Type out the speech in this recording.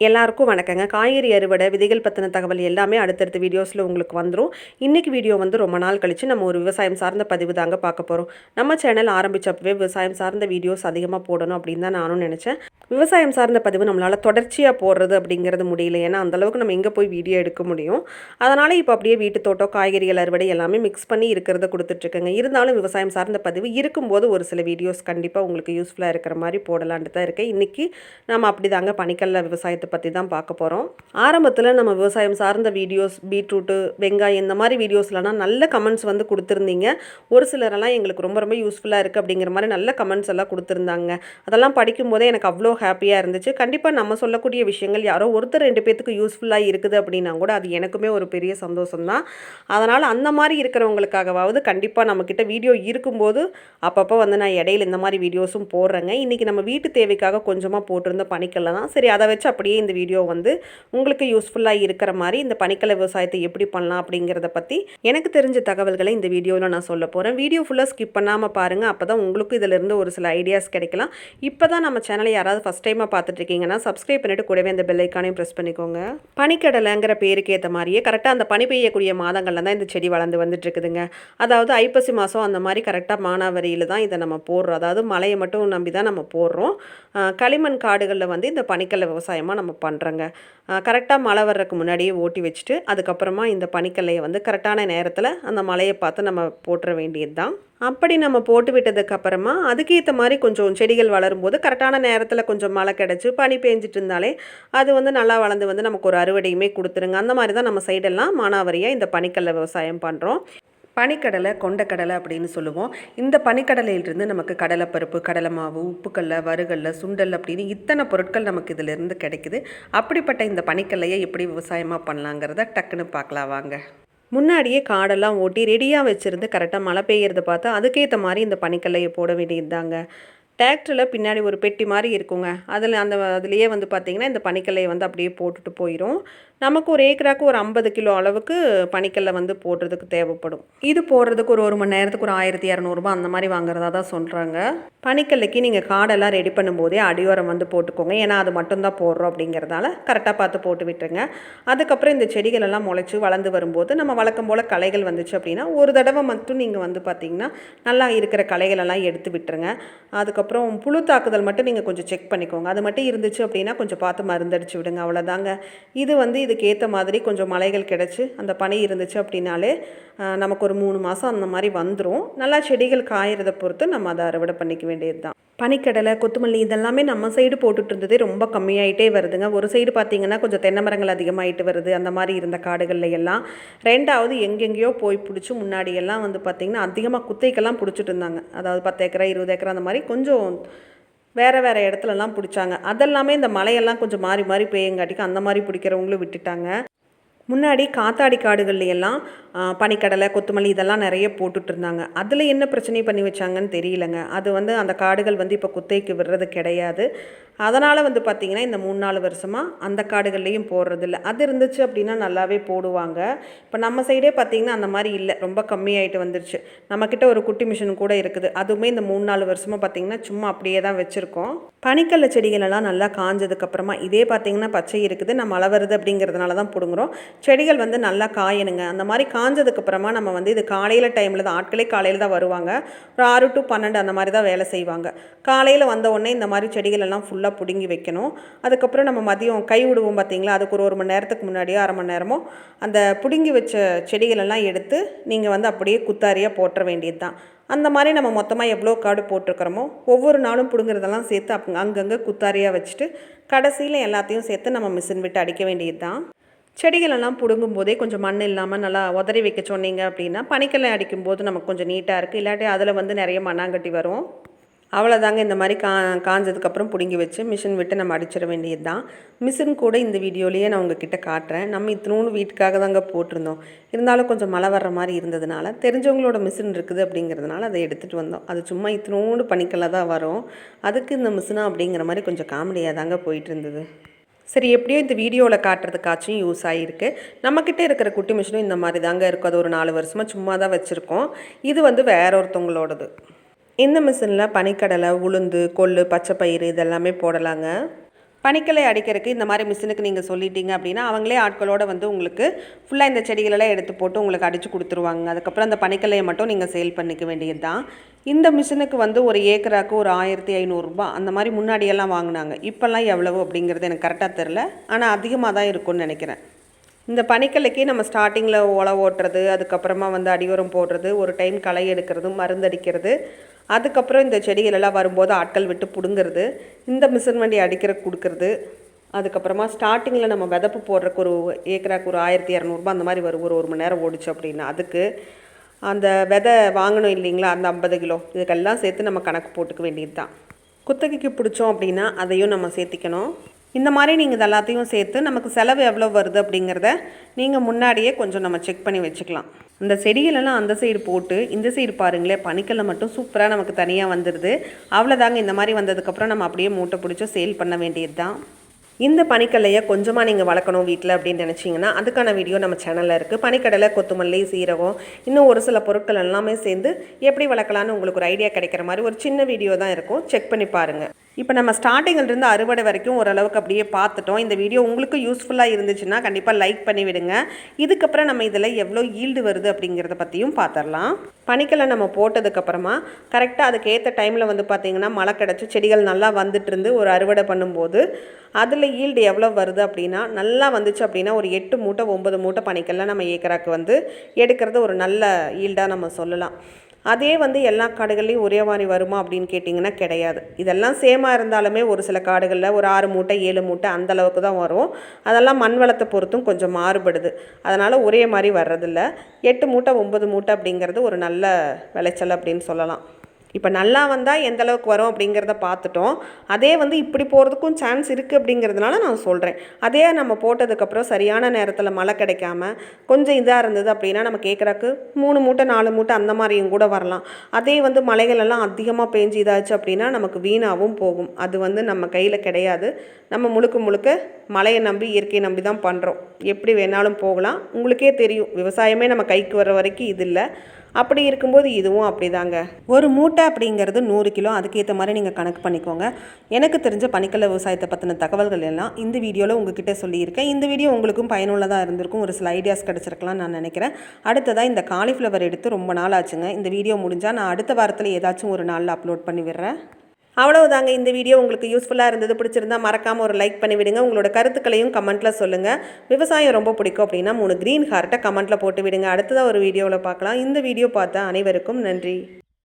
எல்லாருக்கும் வணக்கங்க. காய்கறி அறுவடை விதைகள் பற்றின தகவல் எல்லாமே அடுத்தடுத்த வீடியோஸில் உங்களுக்கு வந்துடும் இன்றைக்கி வீடியோ வந்து ரொம்ப நாள் கழித்து நம்ம ஒரு விவசாயம் சார்ந்த பதிவு தாங்க பார்க்க போகிறோம் நம்ம சேனல் ஆரம்பித்தப்பவே விவசாயம் சார்ந்த வீடியோஸ் அதிகமாக போடணும் அப்படின்னு தான் நானும் நினச்சேன். விவசாயம் சார்ந்த பதிவு நம்மளால் தொடர்ச்சியாக போடுறது அப்படிங்கிறது முடியல. ஏன்னா அந்தளவுக்கு நம்ம எங்கே போய் வீடியோ எடுக்க முடியும்? அதனால் இப்போ அப்படியே வீட்டு தோட்டம் காய்கறிகள் அறுவடை எல்லாமே மிக்ஸ் பண்ணி இருக்கிறத கொடுத்துட்ருக்கேங்க. இருந்தாலும் விவசாயம் சார்ந்த பதிவு இருக்கும்போது ஒரு சில வீடியோஸ் கண்டிப்பாக உங்களுக்கு யூஸ்ஃபுல்லாக இருக்கிற மாதிரி போடலான்ட்டு தான் இருக்கேன். இன்றைக்கி நம்ம அப்படி தாங்க பனிக்கல்ல விவசாயத்தை பற்றி தான் பார்க்க போகிறோம். ஆரம்பத்தில் நம்ம விவசாயம் சார்ந்த வீடியோஸ் பீட்ரூட்டு வெங்காயம் இந்த மாதிரி வீடியோஸ்லலாம் நல்ல கமெண்ட்ஸ் வந்து கொடுத்துருந்தீங்க. ஒரு சிலரெல்லாம் எங்களுக்கு ரொம்ப ரொம்ப யூஸ்ஃபுல்லாக இருக்குது அப்படிங்கிற மாதிரி நல்ல கமெண்ட்ஸ் எல்லாம் கொடுத்துருந்தாங்க. அதெல்லாம் படிக்கும்போதே எனக்கு அவ்வளோ ஹாப்பியாக இருந்துச்சு. கண்டிப்பாக நம்ம சொல்லக்கூடிய விஷயங்கள் யாரோ ஒருத்தர் ரெண்டு பேத்துக்கு யூஸ்ஃபுல்லாக இருக்குது அப்படின்னா கூட அது எனக்குமே ஒரு பெரிய சந்தோஷம் தான் அதனால் அந்த மாதிரி இருக்கிறவங்களுக்காகவாவது கண்டிப்பாக நம்மக்கிட்ட வீடியோ இருக்கும்போது அப்பப்போ வந்து நான் இடையில இந்த மாதிரி வீடியோஸும் போடுறேங்க. இன்றைக்கி நம்ம வீட்டு தேவைக்காக கொஞ்சமாக போட்டிருந்த பனிக்கல்ல தான் சரி அதை வச்சு அப்படியே இந்த வீடியோ வந்து உங்களுக்கு யூஸ்ஃபுல்லாக இருக்கிற மாதிரி இந்த பனிக்கலை விவசாயத்தை எப்படி பண்ணலாம் அப்படிங்கிறத பற்றி எனக்கு தெரிஞ்ச தகவல்களை இந்த வீடியோவில் நான் சொல்ல போகிறேன் வீடியோ ஃபுல்லாக ஸ்கிப் பண்ணாமல் பாருங்கள் அப்போ தான் உங்களுக்கும் இதிலிருந்து ஒரு சில ஐடியாஸ் கிடைக்கலாம். இப்போ தான் நம்ம சேனலை யாராவது ஃபஸ்ட் டைமாக பார்த்துட்டு இருக்கீங்கன்னா சப்ஸ்கிரைப் பண்ணிட்டு கூடவே அந்த பெல் ஐக்கானையும் ப்ரெஸ் பண்ணிக்கோங்க. பனிக்கடலைங்கிற பேருக்கு ஏற்ற மாதிரியே கரெக்டாக அந்த பனி பெய்யக்கூடிய மாதங்களில் தான் இந்த செடி வளர்ந்து வந்துட்டு இருக்குதுங்க. அதாவது ஐப்பசி மாதம் அந்த மாதிரி கரெக்டாக மானாவரியில் தான் இதை நம்ம போடுறோம். அதாவது மழையை மட்டும் நம்பி தான் நம்ம போடுறோம். களிமண் காடுகளில் வந்து இந்த பனிக்கல்ல விவசாயமாக நம்ம பண்ணுறோங்க கரெக்டாக மழை வர்றதுக்கு முன்னாடியே ஓட்டி வச்சுட்டு அதுக்கப்புறமா இந்த பனிக்கல்லையை வந்து கரெக்டான நேரத்தில் அந்த மழையை பார்த்து நம்ம போட்டுற வேண்டியது தான் அப்படி நம்ம போட்டு விட்டதுக்கப்புறமா அதுக்கேற்ற மாதிரி கொஞ்சம் செடிகள் வளரும்போது கரெக்டான நேரத்தில் கொஞ்சம் மழை கிடச்சி பனி பேஞ்சிட்டு இருந்தாலே அது வந்து நல்லா வளர்ந்து வந்து நமக்கு ஒரு அறுவடையுமே கொடுத்துருங்க. அந்த மாதிரி தான் நம்ம சைடெல்லாம் மானாவாரியாக இந்த பனிக்கல்லை விவசாயம் பண்ணுறோம் பனிக்கடலை கொண்டக்கடலை அப்படின்னு சொல்லுவோம். இந்த பனிக்கடலையிலிருந்து நமக்கு கடலைப்பருப்பு கடலை மாவு உப்புக்கல்ல வறுகல்ல சுண்டல் அப்படின்னு இத்தனை பொருட்கள் நமக்கு இதிலிருந்து கிடைக்குது. அப்படிப்பட்ட இந்த பனிக்கடலையை எப்படி விவசாயமாக பண்ணலாங்கிறத டக்குன்னு பார்க்கலாம் வாங்க. முன்னாடியே காடெல்லாம் ஓட்டி ரெடியாக வச்சுருந்து கரெக்டாக மழை பெய்யறத பார்த்தா அதுக்கேற்ற மாதிரி இந்த பனிக்கல்லையை போட வேண்டியதுதாங்க. டிராக்டரில் பின்னாடி ஒரு பெட்டி மாதிரி இருக்குங்க. அதில் அந்த அதுலேயே வந்து பார்த்திங்கன்னா இந்த பனிக்கல்லையை வந்து அப்படியே போட்டுட்டு போயிடும் நமக்கு ஒரு ஏக்கராக்கு ஒரு ஐம்பது கிலோ அளவுக்கு பனிக்கல்லை வந்து போடுறதுக்கு தேவைப்படும். இது போடுறதுக்கு ஒரு ஒரு மணி நேரத்துக்கு ஒரு ஆயிரத்தி இரநூறுபா அந்த மாதிரி வாங்குறதா தான் சொல்கிறாங்க பனிக்கல்லைக்கு நீங்கள் காடெல்லாம் ரெடி பண்ணும்போதே அடியோரம் வந்து போட்டுக்கோங்க. ஏன்னா அது மட்டும்தான் போடுறோம் அப்படிங்கிறதால கரெக்டாக பார்த்து போட்டு விட்டுருங்க. அதுக்கப்புறம் இந்த செடிகள் எல்லாம் முளைச்சி வளர்ந்து வரும்போது நம்ம வழக்கம் போல் களைகள் வந்துச்சு அப்படின்னா ஒரு தடவை மட்டும் நீங்கள் வந்து பார்த்திங்கன்னா நல்லா இருக்கிற களைகள் எல்லாம் எடுத்து விட்டுருங்க. அதுக்கப்புறம் புழு தாக்குதல் மட்டும் நீங்கள் கொஞ்சம் செக் பண்ணிக்கோங்க. அது மட்டும் இருந்துச்சு அப்படின்னா கொஞ்சம் பார்த்து மருந்தடிச்சு விடுங்க அவ்வளோதாங்க இது வந்து இதுக்கு ஏற்ற மாதிரி கொஞ்சம் மலைகள் கிடச்சி அந்த பனி இருந்துச்சு அப்படின்னாலே நமக்கு ஒரு மூணு மாதம் அந்த மாதிரி வந்துடும் நல்லா செடிகள் காயறதை பொறுத்து நம்ம அதை அறுவடை பண்ணிக்க வேண்டியது தான் பனிக்கடலை கொத்தமல்லி இதெல்லாமே நம்ம சைடு போட்டுட்டு இருந்ததே ரொம்ப கம்மியாயிட்டே வருதுங்க. ஒரு சைடு பார்த்தீங்கன்னா கொஞ்சம் தென்னை மரங்கள் அதிகமாகிட்டு வருது. அந்த மாதிரி இருந்த காடுகள்லையெல்லாம் ரெண்டாவது எங்கெங்கேயோ போய் பிடிச்சி முன்னாடியெல்லாம் வந்து பார்த்திங்கன்னா அதிகமாக குத்தைக்கெல்லாம் பிடிச்சிட்டு இருந்தாங்க. அதாவது பத்து ஏக்கரா இருபது ஏக்கரா அந்த மாதிரி கொஞ்சம் வேறு வேறு இடத்துலலாம் பிடிச்சாங்க. அதெல்லாமே இந்த மலையெல்லாம் கொஞ்சம் மாறி மாறி பெய்யங்காட்டிக்கு அந்த மாதிரி பிடிக்கிறவங்களும் விட்டுட்டாங்க. முன்னாடி காத்தாடி காடுகள்லையெல்லாம் பனிக்கடலை கொத்தமல்லி இதெல்லாம் நிறைய போட்டுட்டு இருந்தாங்க அதில் என்ன பிரச்சனை பண்ணி வச்சாங்கன்னு தெரியலங்க. அது வந்து அந்த காடுகள் வந்து இப்போ குத்தைக்கு விடுறது கிடையாது. அதனால் வந்து பார்த்திங்கன்னா இந்த மூணு நாலு வருஷமாக அந்த காடுகள்லேயும் போடுறதில்ல. அது இருந்துச்சு அப்படின்னா நல்லாவே போடுவாங்க. இப்போ நம்ம சைடே பார்த்திங்கன்னா அந்த மாதிரி இல்லை. ரொம்ப கம்மியாயிட்டு வந்துருச்சு. நம்மக்கிட்ட ஒரு குட்டி மிஷின் கூட இருக்குது. அதுவுமே இந்த மூணு நாலு வருஷமாக பார்த்திங்கன்னா சும்மா அப்படியே தான் வச்சுருக்கோம். பனிக்கல்ல செடிகளெல்லாம் நல்லா காஞ்சதுக்கப்புறமா இதே பார்த்திங்கன்னா பச்சை இருக்குது. நம்ம அளவருது அப்படிங்கிறதுனால தான் பிடுங்குறோம். செடிகள் வந்து நல்லா காயணுங்க. அந்த மாதிரி காஞ்சதுக்கப்புறமா நம்ம வந்து இது காலையில் டைமில் தான் ஆட்களே காலையில் தான் வருவாங்க. ஒரு ஆறு டு பன்னெண்டு அந்த மாதிரி தான் வேலை செய்வாங்க. காலையில் வந்த உடனே இந்த மாதிரி செடிகள் எல்லாம் ஃபுல்லாக பிடுங்கி வைக்கணும். அதுக்கப்புறம் நம்ம மதியம் கை விடுவோம் பார்த்தீங்களா அதுக்கு ஒரு ஒரு மணி நேரத்துக்கு முன்னாடியோ அரை மணி நேரமோ அந்த பிடுங்கி வச்ச செடிகள் எல்லாம் எடுத்து நீங்கள் வந்து அப்படியே குத்தாரியாக போட்டுற வேண்டியது தான். அந்த மாதிரி நம்ம மொத்தமாக எவ்வளோ காடு போட்டிருக்கிறோமோ ஒவ்வொரு நாளும் பிடுங்குறதெல்லாம் சேர்த்து அப் அங்கங்கே குத்தாரியாக வச்சுட்டு கடைசியில் எல்லாத்தையும் சேர்த்து நம்ம மிஷின் விட்டு அடிக்க வேண்டியது தான். செடிகளெல்லாம் பிடுங்கும் போதே கொஞ்சம் மண் இல்லாமல் நல்லா உதறி வைக்க சொன்னீங்க அப்படின்னா பனிக்கல்லை அடிக்கும்போது நமக்கு கொஞ்சம் நீட்டாக இருக்குது இல்லாட்டி அதில் வந்து நிறைய மண்ணாங்கட்டி வரும். அவ்வளோதாங்க இந்த மாதிரி கா காஞ்சதுக்கப்புறம் பிடுங்கி வச்சு மிஷின் விட்டு நம்ம அடிச்சிட வேண்டியது தான் மிஷின் கூட இந்த வீடியோலேயே நான் உங்ககிட்ட காட்டுறேன். நம்ம இத்தினூண்டு வீட்டுக்காக தாங்க போட்டிருந்தோம். இருந்தாலும் கொஞ்சம் மழை வர்ற மாதிரி இருந்ததுனால தெரிஞ்சவங்களோட மிஷின் இருக்குது அப்படிங்கிறதுனால அதை எடுத்துகிட்டு வந்தோம். அது சும்மா இத்தினூண்டு பனிக்கல்ல தான் வரும். அதுக்கு இந்த மிஷினா அப்படிங்கிற மாதிரி கொஞ்சம் காமெடியாக தாங்க போயிட்டு இருந்தது. சரி எப்படியோ இந்த வீடியோவில் காட்டுறதுக்காச்சும் யூஸ் ஆகிருக்கு நம்மக்கிட்ட இருக்கிற குட்டி மிஷினும் இந்த மாதிரி தாங்க இருக்கும் அது ஒரு நாலு வருஷமாக சும்மா தான் வச்சுருக்கோம். இது வந்து வேற ஒருத்தவங்களோடது. இந்த மிஷினில் பனிக்கடலை உளுந்து கொள்ளு பச்சைப்பயிறு இதெல்லாமே போடலாங்க. பனிக்கலை அடிக்கிறதுக்கு இந்த மாதிரி மிஷினுக்கு நீங்கள் சொல்லிட்டீங்க அப்படின்னா அவங்களே ஆட்களோட வந்து உங்களுக்கு ஃபுல்லாக இந்த செடிகளெல்லாம் எடுத்து போட்டு உங்களுக்கு அடித்து கொடுத்துருவாங்க. அதுக்கப்புறம் அந்த பனிக்கலையை மட்டும் நீங்கள் சேல் பண்ணிக்க வேண்டியது தான் இந்த மிஷினுக்கு வந்து ஒரு ஏக்கராக்கு ஒரு ஆயிரத்தி ஐநூறுரூபா அந்த மாதிரி முன்னாடியெல்லாம் வாங்கினாங்க. இப்போல்லாம் எவ்வளவு அப்படிங்கிறது எனக்கு கரெக்டாக தெரில ஆனால் அதிகமாக தான் இருக்கும்னு நினைக்கிறேன். இந்த பனிக்கலைக்கு நம்ம ஸ்டார்டிங்கில் உழ ஓட்டுறது அதுக்கப்புறமா வந்து அடியோரம் போடுறது ஒரு டைம் களை எடுக்கிறது மருந்தடிக்கிறது அதுக்கப்புறம் இந்த செடிகளெல்லாம் வரும்போது ஆட்கள் விட்டு பிடுங்கிறது இந்த மிஷின் வண்டி அடிக்கிற கொடுக்கறது அதுக்கப்புறமா ஸ்டார்டிங்கில் நம்ம விதப்பு போடுறக்கு ஒரு ஏக்கராக்கு ஒரு ஆயிரத்தி இரநூறுபா அந்த மாதிரி வரும். ஒரு ஒரு மணி நேரம் ஓடிச்சு அப்படின்னா அதுக்கு அந்த விதை வாங்கணும் இல்லைங்களா? அந்த ஐம்பது கிலோ. இதுக்கெல்லாம் சேர்த்து நம்ம கணக்கு போட்டுக்க வேண்டியது தான் குத்தகைக்கு பிடிச்சோம் அப்படின்னா அதையும் நம்ம சேர்த்திக்கணும். இந்த மாதிரி நீங்கள் இது எல்லாத்தையும் சேர்த்து நமக்கு செலவு எவ்வளோ வருது அப்படிங்கிறத நீங்கள் முன்னாடியே கொஞ்சம் நம்ம செக் பண்ணி வச்சுக்கலாம். இந்த செடிகளெல்லாம் அந்த சைடு போட்டு இந்த சைடு பாருங்களேன் பனிக்கல்ல மட்டும் சூப்பராக நமக்கு தனியாக வந்துடுது அவ்வளோதாங்க இந்த மாதிரி வந்ததுக்கப்புறம் நம்ம அப்படியே மூட்டை பிடிச்சி சேல் பண்ண வேண்டியது தான் இந்த பனிக்கல்லையை கொஞ்சமாக நீங்கள் வளர்க்கணும் வீட்டில் அப்படின்னு நினச்சிங்கன்னா அதுக்கான வீடியோ நம்ம சேனலில் இருக்குது பனிக்கடலை கொத்தமல்லி சீரகம் இன்னும் ஒரு சில பொருட்கள் எல்லாமே சேர்ந்து எப்படி வளர்க்கலான்னு உங்களுக்கு ஒரு ஐடியா கிடைக்கிற மாதிரி ஒரு சின்ன வீடியோ தான் இருக்கும். செக் பண்ணி பாருங்கள் இப்போ நம்ம ஸ்டார்டிங்கிலிருந்து அறுவடை வரைக்கும் ஓரளவுக்கு அப்படியே பார்த்துட்டோம். இந்த வீடியோ உங்களுக்கு யூஸ்ஃபுல்லாக இருந்துச்சுன்னா கண்டிப்பாக லைக் பண்ணி விடுங்க. இதுக்கப்புறம் நம்ம இதில் எவ்வளோ ஈல்டு வருது அப்படிங்கிறத பற்றியும் பார்த்துடலாம். பனிக்கலை நம்ம போட்டதுக்கப்புறமா கரெக்டாக அதுக்கேற்ற டைமில் வந்து பார்த்திங்கன்னா மழை கிடச்சி செடிகள் நல்லா வந்துட்டு இருந்து ஒரு அறுவடை பண்ணும்போது அதில் ஈல்டு எவ்வளோ வருது அப்படின்னா நல்லா வந்துச்சு அப்படின்னா ஒரு எட்டு மூட்டை ஒம்பது மூட்டை பனிக்கல்லாம் நம்ம ஏக்கராக்கு வந்து எடுக்கிறது ஒரு நல்ல ஈல்டாக நம்ம சொல்லலாம். அதே வந்து எல்லா காடுகள்லையும் ஒரே மாதிரி வருமா அப்படின்னு கேட்டிங்கன்னா கிடையாது. இதெல்லாம் சேமாக இருந்தாலுமே ஒரு சில காடுகளில் ஒரு ஆறு மூட்டை ஏழு மூட்டை அந்த அளவுக்கு தான் வரும். அதெல்லாம் மண் வளத்தை பொறுத்தும் கொஞ்சம் மாறுபடுது. அதனால் ஒரே மாதிரி வர்றதில்ல. எட்டு மூட்டை ஒம்பது மூட்டை அப்படிங்கிறது ஒரு நல்ல விளைச்சல் அப்படின்னு சொல்லலாம். இப்போ நல்லா வந்தால் எந்த அளவுக்கு வரும் அப்படிங்கிறத பார்த்துட்டோம். அதே வந்து இப்படி போகிறதுக்கும் சான்ஸ் இருக்குது அப்படிங்கிறதுனால நான் சொல்கிறேன் அதே நம்ம போட்டதுக்கப்புறம் சரியான நேரத்தில் மழை கிடைக்காம கொஞ்சம் இதாக இருந்தது அப்படின்னா நம்ம கேட்குறக்கு மூணு மூட்டை நாலு மூட்டை அந்த மாதிரியும் கூட வரலாம். அதே வந்து மலைகள் எல்லாம் அதிகமாக பேஞ்சு இதாச்சு அப்படின்னா நமக்கு வீணாகவும் போகும். அது வந்து நம்ம கையில் கிடையாது. நம்ம முழுக்க முழுக்க மழையை நம்பி இயற்கையை நம்பி தான் பண்ணுறோம் எப்படி வேணாலும் போகலாம். உங்களுக்கே தெரியும். விவசாயமே நம்ம கைக்கு வர வரைக்கும் இது இல்லை. அப்படி இருக்கும்போது இதுவும் அப்படிதாங்க. ஒரு மூட்டை அப்படிங்கிறது நூறு கிலோ. அதுக்கேற்ற மாதிரி நீங்கள் கணக்கு பண்ணிக்கோங்க. எனக்கு தெரிஞ்ச பனிக்கல்ல விவசாயத்தை பற்றின தகவல்கள் எல்லாம் இந்த வீடியோவில் உங்ககிட்ட சொல்லியிருக்கேன். இந்த வீடியோ உங்களுக்கும் பயனுள்ளதாக இருந்திருக்கும். ஒரு சில ஐடியாஸ் கிடச்சிருக்கலாம் நான் நினைக்கிறேன். அடுத்ததாக இந்த காலிஃப்ளவர் எடுத்து ரொம்ப நாள் ஆச்சுங்க. இந்த வீடியோ முடிஞ்சால் நான் அடுத்த வாரத்தில் ஏதாச்சும் ஒரு நாளில் அப்லோட் பண்ணி விடுறேன். அவ்வளவுதாங்க இந்த வீடியோ உங்களுக்கு யூஸ்ஃபுல்லாக இருந்தது பிடிச்சிருந்தா மறக்காமல் ஒரு லைக் பண்ணிவிடுங்க உங்களோட கருத்துக்களையும் கமெண்ட்டில் சொல்லுங்கள் விவசாயம் ரொம்ப பிடிக்கும் அப்படின்னா மூணு க்ரீன் ஹார்ட்டை கமெண்ட்டில் போட்டு விடுங்க. அடுத்ததாக ஒரு வீடியோவில் பார்க்கலாம். இந்த வீடியோ பார்த்த அனைவருக்கும் நன்றி.